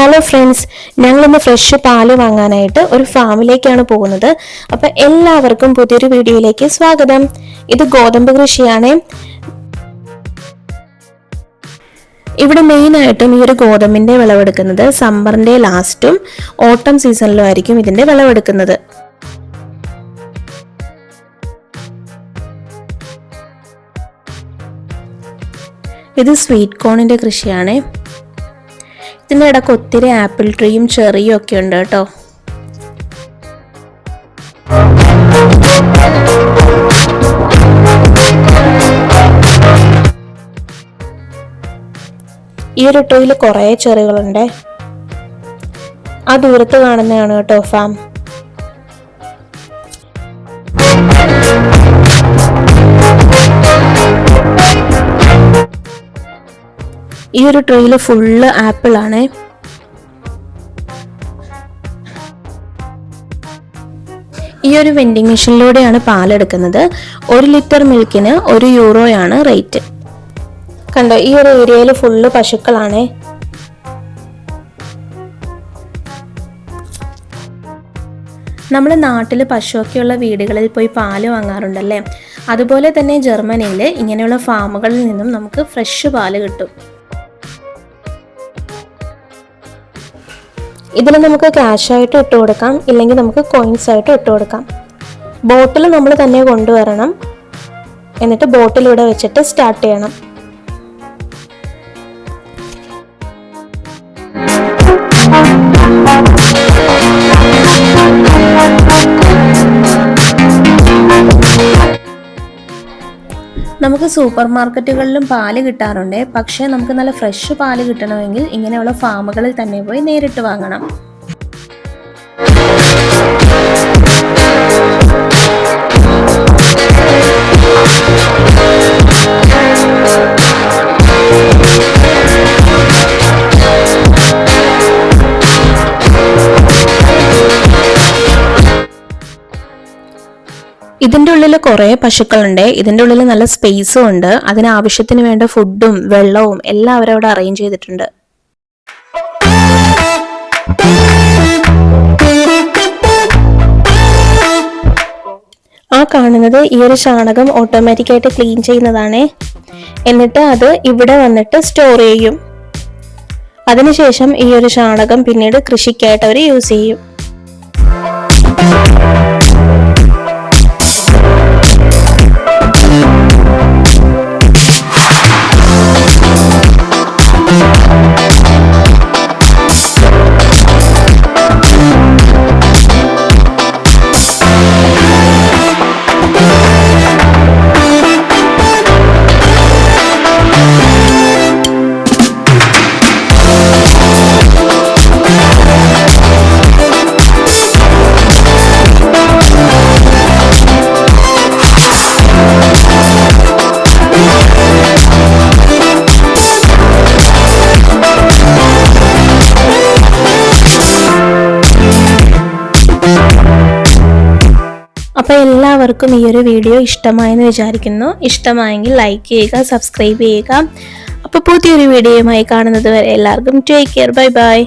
Hello friends ഞങ്ങളിന്ന് fresh പാൽ വാങ്ങാനായിട്ട് ഒരു ഫാമിലേക്കാണ് പോകുന്നത്. അപ്പൊ എല്ലാവർക്കും പുതിയൊരു വീഡിയോയിലേക്ക് സ്വാഗതം. ഇത് ഗോതമ്പ് കൃഷിയാണ്. ഇവിടെ മെയിൻ ആയിട്ടും ഈ ഒരു ഗോതമ്പിന്റെ വിളവെടുക്കുന്നത് സമ്മറിന്റെ ലാസ്റ്റും ഓട്ടം സീസണിലും ആയിരിക്കും ഇതിന്റെ വിളവെടുക്കുന്നത്. ഇത് സ്വീറ്റ് കോണിന്റെ കൃഷിയാണ്. ഇതിന്റെ ഇടയ്ക്ക് ഒത്തിരി ആപ്പിൾ ട്രീയും ചെറിയും ഒക്കെ ഉണ്ട് കേട്ടോ. ഈ ഒരു ടോയിൽ കുറേ ചെറികളുണ്ട്. ആ ദൂരത്ത് കാണുന്നതാണ് കേട്ടോ ഫാം ഈ ഒരു ട്രെയിൽ ഫുള്ള് ആപ്പിൾ ആണ്. ഈ ഒരു വെൻഡിങ് മെഷീനിലൂടെയാണ് പാലെടുക്കുന്നത്. ഒരു ലിറ്റർ മിൽക്കിന് ഒരു യൂറോയാണ് റേറ്റ് കണ്ടോ ഈ ഒരു ഏരിയയിൽ ഫുള്ള് പശുക്കളാണ്. നമ്മൾ നാട്ടിൽ പശുവൊക്കെയുള്ള വീടുകളിൽ പോയി പാൽ വാങ്ങാറുണ്ടല്ലേ? അതുപോലെ തന്നെ ജർമ്മനിയിൽ ഇങ്ങനെയുള്ള ഫാമുകളിൽ നിന്നും നമുക്ക് ഫ്രഷ് പാൽ കിട്ടും. ഇതിൽ നമുക്ക് ക്യാഷ് ആയിട്ട് ഇട്ട് കൊടുക്കാം ഇല്ലെങ്കിൽ നമുക്ക് കോയിൻസ് ആയിട്ട് ഇട്ട് കൊടുക്കാം. ബോട്ടിൽ നമ്മൾ തന്നെ കൊണ്ടുവരണം. എന്നിട്ട് ബോട്ടിൽ ഇവിടെ വെച്ചിട്ട് സ്റ്റാർട്ട് ചെയ്യണം. നമുക്ക് സൂപ്പർ മാർക്കറ്റുകളിലും പാൽ കിട്ടാറുണ്ട്. പക്ഷേ നമുക്ക് നല്ല ഫ്രഷ് പാൽ കിട്ടണമെങ്കിൽ ഇങ്ങനെയുള്ള ഫാമുകളിൽ തന്നെ പോയി നേരിട്ട് വാങ്ങണം. ഇതിന്റെ ഉള്ളിൽ കുറേ പശുക്കളുണ്ട്. ഇതിന്റെ ഉള്ളിൽ നല്ല സ്പേസും ഉണ്ട്. അതിനാവശ്യത്തിന് വേണ്ട ഫുഡും വെള്ളവും എല്ലാം അവരവിടെ അറേഞ്ച് ചെയ്തിട്ടുണ്ട്. ആ കാണുന്നത് ഈ ഒരു ചാണകം ഓട്ടോമാറ്റിക്കായിട്ട് ക്ലീൻ ചെയ്യുന്നതാണ്. എന്നിട്ട് അത് ഇവിടെ വന്നിട്ട് സ്റ്റോർ ചെയ്യും. അതിനുശേഷം ഈ ഒരു ചാണകം പിന്നീട് കൃഷിക്കായിട്ട് അവർ യൂസ് ചെയ്യും. അപ്പോൾ എല്ലാവർക്കും ഈ ഒരു വീഡിയോ ഇഷ്ടമായെന്ന് വിചാരിക്കുന്നു. ഇഷ്ടമായെങ്കിൽ ലൈക്ക് ചെയ്യുക സബ്സ്ക്രൈബ് ചെയ്യുക. അപ്പോൾ പുതിയൊരു വീഡിയോയുമായി കാണുന്നത് വരെ എല്ലാവർക്കും ടേക്ക് കെയർ ബൈ ബൈ